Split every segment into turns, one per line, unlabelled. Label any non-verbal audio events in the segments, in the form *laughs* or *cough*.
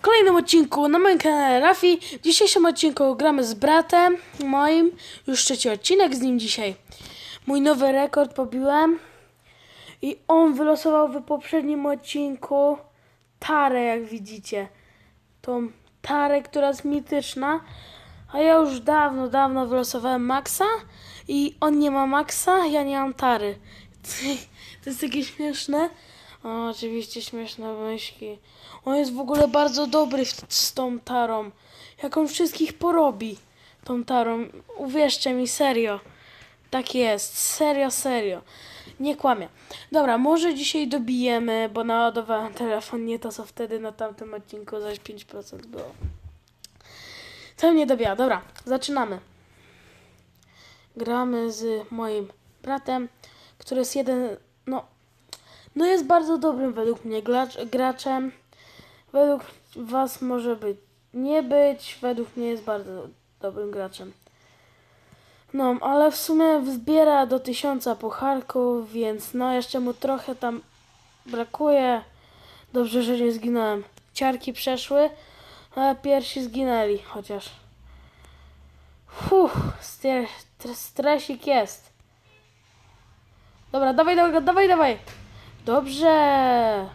Kolejnym odcinku na moim kanale Rafi. W dzisiejszym odcinku gramy z bratem moim. Już trzeci odcinek z nim dzisiaj. Mój nowy rekord pobiłem. I on wylosował w poprzednim odcinku tarę, jak widzicie. Tą tarę, która jest mityczna. A ja już dawno, dawno wylosowałem Maxa. I on nie ma Maxa, ja nie mam tary. *laughs* To jest takie śmieszne. O, oczywiście śmieszne myśli. On jest w ogóle bardzo dobry w, z tą tarą. Jak on wszystkich porobi tą tarą. Uwierzcie mi, serio. Tak jest. Serio, serio. Nie kłamie. Dobra, może dzisiaj dobijemy, bo naładowałem telefon nie to, co wtedy na tamtym odcinku zaś 5% było. To mnie dobija. Dobra, zaczynamy. Gramy z moim bratem, który jest jeden, no, no jest bardzo dobrym według mnie gracz, graczem. Według was może być nie być, według mnie jest bardzo dobrym graczem. No, ale w sumie zbiera do tysiąca pucharków, więc no jeszcze mu trochę tam brakuje. Dobrze, że nie zginąłem. Ciarki przeszły, ale pierwsi zginęli chociaż. Fuh, stre- stre- stresik jest. Dobra, dawaj, dawaj, dawaj, dawaj. Dobrze.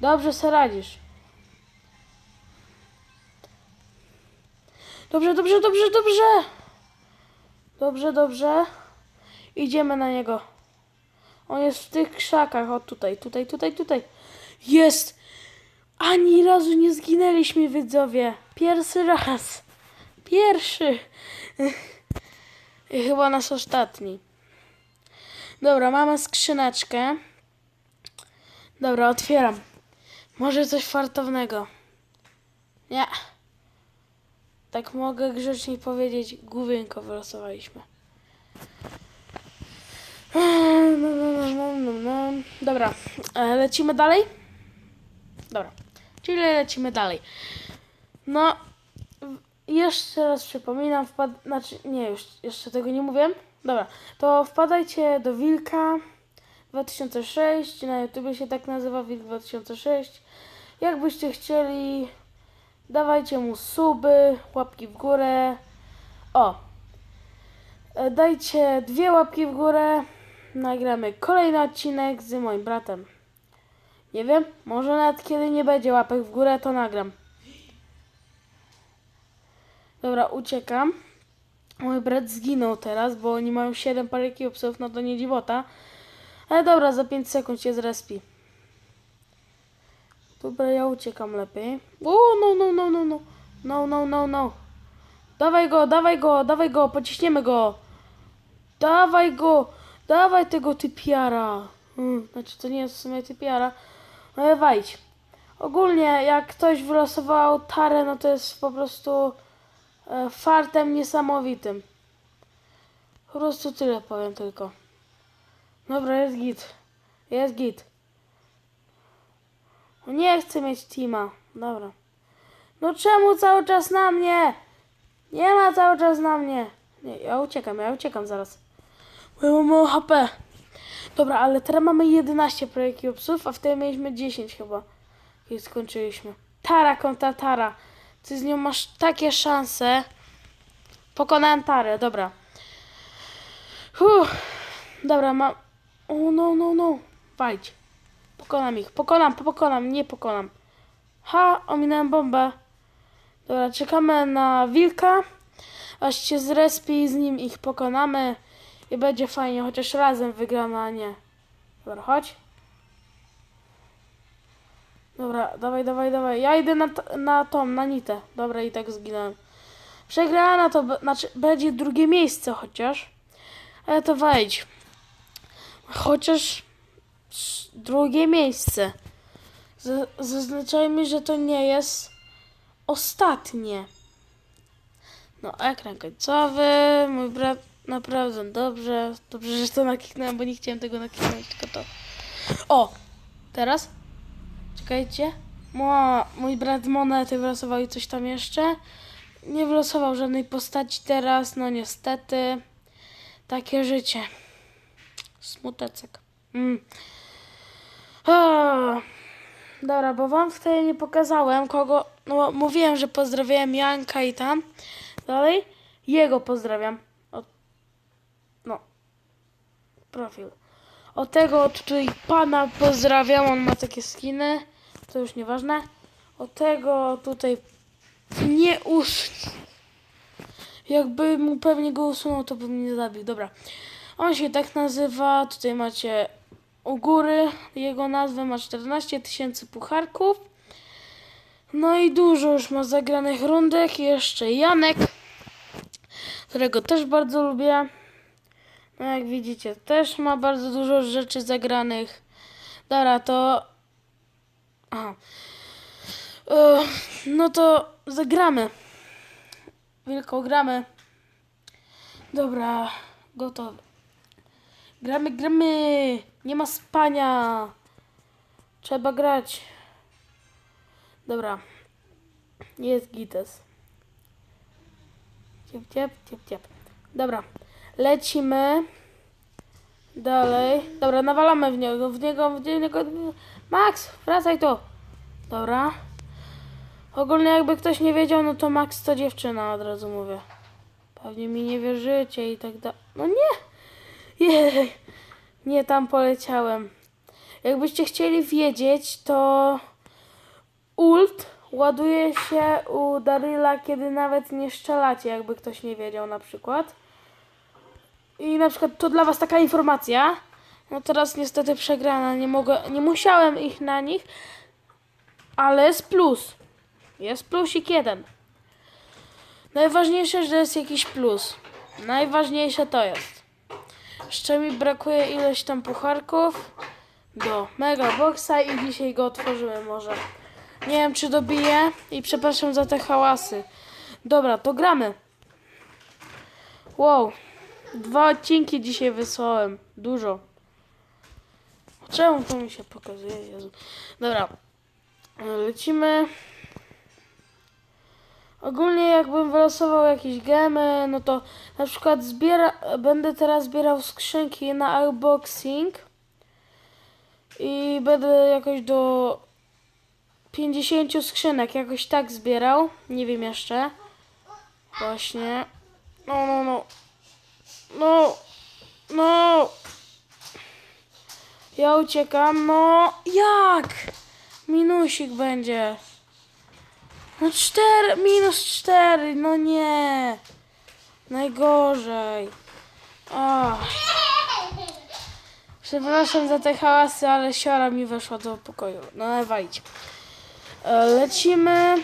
Dobrze se radzisz. Dobrze, dobrze, dobrze, dobrze. Dobrze, dobrze. Idziemy na niego. On jest w tych krzakach. O, tutaj, tutaj, tutaj, tutaj. Jest! Ani razu nie zginęliśmy, widzowie. Pierwszy raz. Pierwszy. I *laughs* chyba nasz ostatni. Dobra, mamy skrzyneczkę. Dobra, otwieram. Może coś fartownego. Nie. Tak mogę grzecznie powiedzieć, główienko wylosowaliśmy. Dobra, e, lecimy dalej? Dobra, czyli lecimy dalej. No, jeszcze raz przypominam, wpad... znaczy nie, już jeszcze tego nie mówię. Dobra, to wpadajcie do Wilka 2006, na YouTube się tak nazywa Wilk 2006. Jakbyście chcieli, dawajcie mu suby, łapki w górę. O, e, dajcie dwie łapki w górę. Nagramy kolejny odcinek z moim bratem. Nie wiem, może nawet kiedy nie będzie łapek w górę, to nagram. Dobra, uciekam. Mój brat zginął teraz, bo oni mają 7 parę psów, no to nie dziwota. Ale dobra, za 5 sekund się zrespi. Dobra, ja uciekam lepiej. O, no, no, no, no, no. No, no, no, no. Dawaj go, dawaj go, dawaj go, pociśniemy go. Dawaj go, dawaj tego typiara. Hmm, znaczy, to nie jest w sumie typiara. Ale wajdź. Ogólnie, jak ktoś wylosował tarę, no to jest po prostu e, fartem niesamowitym. Po prostu tyle powiem tylko. Dobra, jest git. Jest git. No Nie chcę mieć teama. Dobra. No czemu cały czas na mnie? Nie ma cały czas na mnie. Nie, ja uciekam, ja uciekam zaraz. Bo ja mam HP. Dobra, ale teraz mamy 11 projektów a wtedy mieliśmy 10 chyba. I skończyliśmy. Tara kontra Tara. Ty z nią masz takie szanse. Pokonałem Tarę, dobra. Uff. Dobra, mam... O, no, no, no. Wajdź. Pokonam ich. Pokonam, pokonam, nie pokonam. Ha, ominąłem bombę. Dobra, czekamy na wilka. Aż się zrespi i z nim ich pokonamy. I będzie fajnie, chociaż razem wygramy, a nie. Dobra, chodź. Dobra, dawaj, dawaj, dawaj. Ja idę na, na tą, na nitę. Dobra, i tak zginąłem. Przegrana to, znaczy, będzie drugie miejsce chociaż. Ale to wejdź. Chociaż drugie miejsce. Zaznaczajmy, że to nie jest ostatnie. No, ekran końcowy. Mój brat naprawdę dobrze. Dobrze, że to nakliknąłem, bo nie chciałem tego nakliknąć, tylko to. O! Teraz? Czekajcie. Mo, mój brat monety wylosował i coś tam jeszcze. Nie wylosował żadnej postaci teraz, no niestety. Takie życie. Smutecek. Mm. Dobra, bo wam wtedy nie pokazałem kogo. No, mówiłem, że pozdrawiałem Janka i tam. Dalej. Jego pozdrawiam. No. Profil. O tego tutaj pana pozdrawiam. On ma takie skiny. To już nieważne. O tego tutaj nie us. Jakby mu pewnie go usunął, to bym nie zabił. Dobra. On się tak nazywa. Tutaj macie u góry jego nazwę. Ma 14 tysięcy pucharków. No i dużo już ma zagranych rundek. Jeszcze Janek, którego też bardzo lubię. No jak widzicie, też ma bardzo dużo rzeczy zagranych. Dobra, to... Aha. E, No to zagramy. Wielką gramy. Dobra, gotowy. Gramy, gramy. Nie ma spania. Trzeba grać. Dobra. Jest gites. Ciep, ciep, ciep, ciep. Dobra. Lecimy. Dalej. Dobra, nawalamy w niego, w niego, w niego. Max, wracaj tu. Dobra. Ogólnie jakby ktoś nie wiedział, no to Max to dziewczyna, od razu mówię. Pewnie mi nie wierzycie i tak dalej. No nie! Jej! Nie tam poleciałem. Jakbyście chcieli wiedzieć, to ult ładuje się u Daryla, kiedy nawet nie szczelacie, jakby ktoś nie wiedział na przykład. I na przykład to dla was taka informacja. No teraz niestety przegrana, nie mogę, nie musiałem ich na nich, ale jest plus. Jest plusik jeden. Najważniejsze, że jest jakiś plus. Najważniejsze to jest. Jeszcze mi brakuje ileś tam pucharków do Mega Boxa i dzisiaj go otworzymy może. Nie wiem czy dobiję i przepraszam za te hałasy. Dobra, to gramy. Wow. Dwa odcinki dzisiaj wysłałem. Dużo. Czemu to mi się pokazuje? Jezu. Dobra. Lecimy. Ogólnie jakbym wylosował jakieś gemy, no to na przykład zbiera, będę teraz zbierał skrzynki na unboxing i będę jakoś do 50 skrzynek jakoś tak zbierał, nie wiem jeszcze. Właśnie. No, no, no. No, no. Ja uciekam, no. Jak? Minusik będzie. No cztery, minus cztery, no nie. Najgorzej. Ach. Przepraszam za te hałasy, ale siara mi weszła do pokoju. No ale walić. E, Lecimy.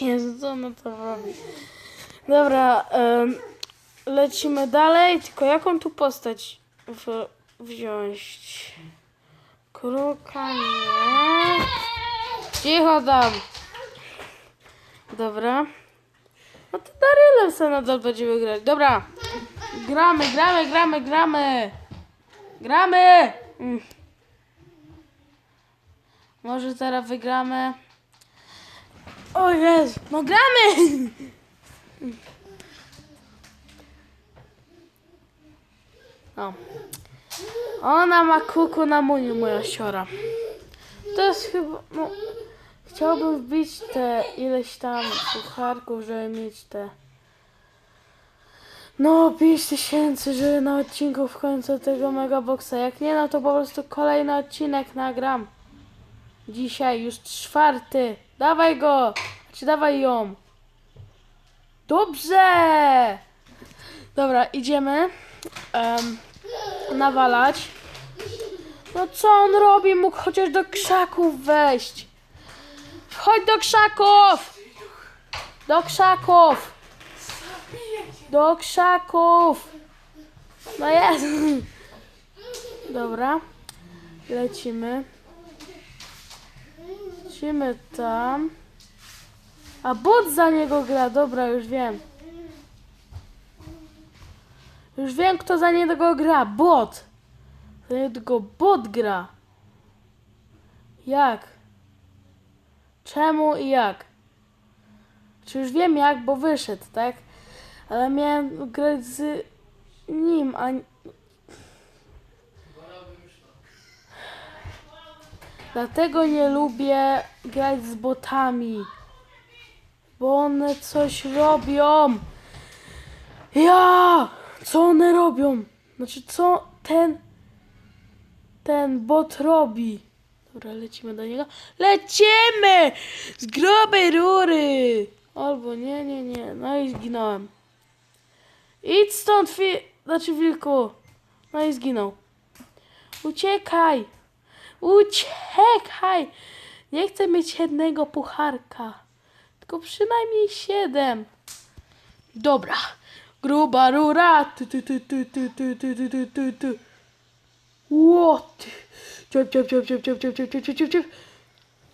Jezu, co ona to robi? Dobra, em, lecimy dalej, tylko jaką tu postać w, wziąć? Kruka nie. Cicho tam. Dobra. No to Darylem sobie nadal będziemy grać. Dobra. Gramy, gramy, gramy, gramy. Gramy! Mm. Może teraz wygramy. O Jezu, no gramy! O. Ona ma kuku na muniu, moja siora. To jest chyba, no... Chciałbym wbić te ileś tam pucharków, żeby mieć te... No, 5 tysięcy, żeby na odcinku w końcu tego megaboxa. Jak nie, no to po prostu kolejny odcinek nagram. Dzisiaj już czwarty. Dawaj go! Czy dawaj ją? Dobrze! Dobra, idziemy. Em, nawalać. No co on robi? Mógł chociaż do krzaków wejść. Chodź do krzaków! Do krzaków! Do krzaków! No jest! *laughs* Dobra. Lecimy. Lecimy tam. A bot za niego gra. Dobra, już wiem. Już wiem, kto za niego gra. Bot. Za niego bot gra. Jak? Czemu i jak? Czy już wiem jak, bo wyszedł, tak? Ale miałem grać z nim, a... Dlatego nie lubię grać z botami. Bo one coś robią. Ja! Co one robią? Znaczy, co ten ten bot robi? Dobra, lecimy do niego. Lecimy! Z grubej rury! Albo nie, nie, nie. No i zginąłem. Idź stąd, fi... Znaczy, wilku. No i zginął. Uciekaj! Uciekaj! Nie chcę mieć jednego pucharka. Tylko przynajmniej siedem. Dobra. Gruba rura. Tu, tu, tu, tu, tu, tu, tu, tu, tu, tu, tu. What? Ciep, ciep, ciep, ciep, ciep, ciep, ciep, ciep, ciep, ciep, ciep.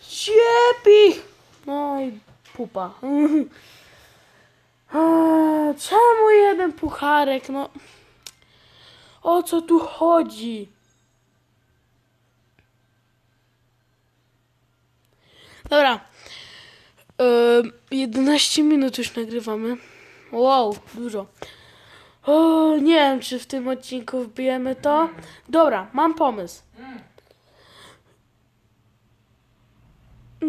Ciepi! No i pupa. *laughs* Czemu jeden pucharek? No. O co tu chodzi? Dobra. Ym, 11 minut już nagrywamy. Wow, dużo. O, nie wiem, czy w tym odcinku wbijemy to. Dobra, mam pomysł.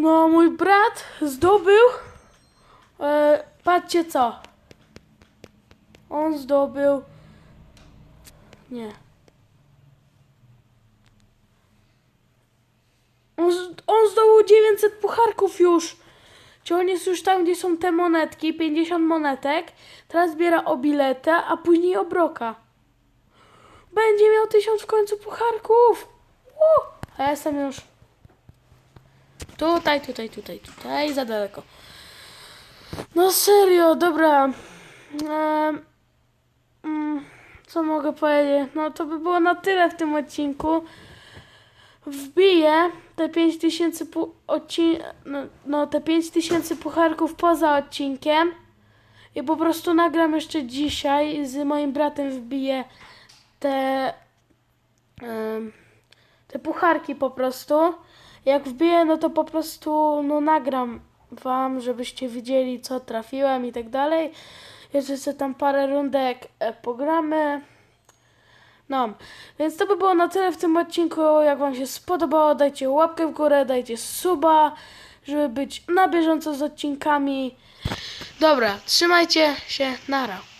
No, mój brat zdobył. E, patrzcie co. On zdobył. Nie. On, on zdobył 900 pucharków już. Czy on jest już tam, gdzie są te monetki, 50 monetek. Teraz zbiera o bilety, a później o broka. Będzie miał 1000 w końcu pucharków. U, a ja jestem już tutaj, tutaj, tutaj, tutaj, za daleko. No serio, dobra. Em, mm, co mogę powiedzieć? No to by było na tyle w tym odcinku wbiję te 5000 pu- odcin- no, no te 5000 pucharków poza odcinkiem i po prostu nagram jeszcze dzisiaj z moim bratem wbiję te te pucharki po prostu. Jak wbiję, no to po prostu no nagram wam, żebyście widzieli co trafiłem i tak dalej. Jeszcze sobie tam parę rundek e, pogramy. No, więc to by było na tyle w tym odcinku. Jak Wam się spodobało, dajcie łapkę w górę, dajcie suba, żeby być na bieżąco z odcinkami. Dobra, trzymajcie się, nara.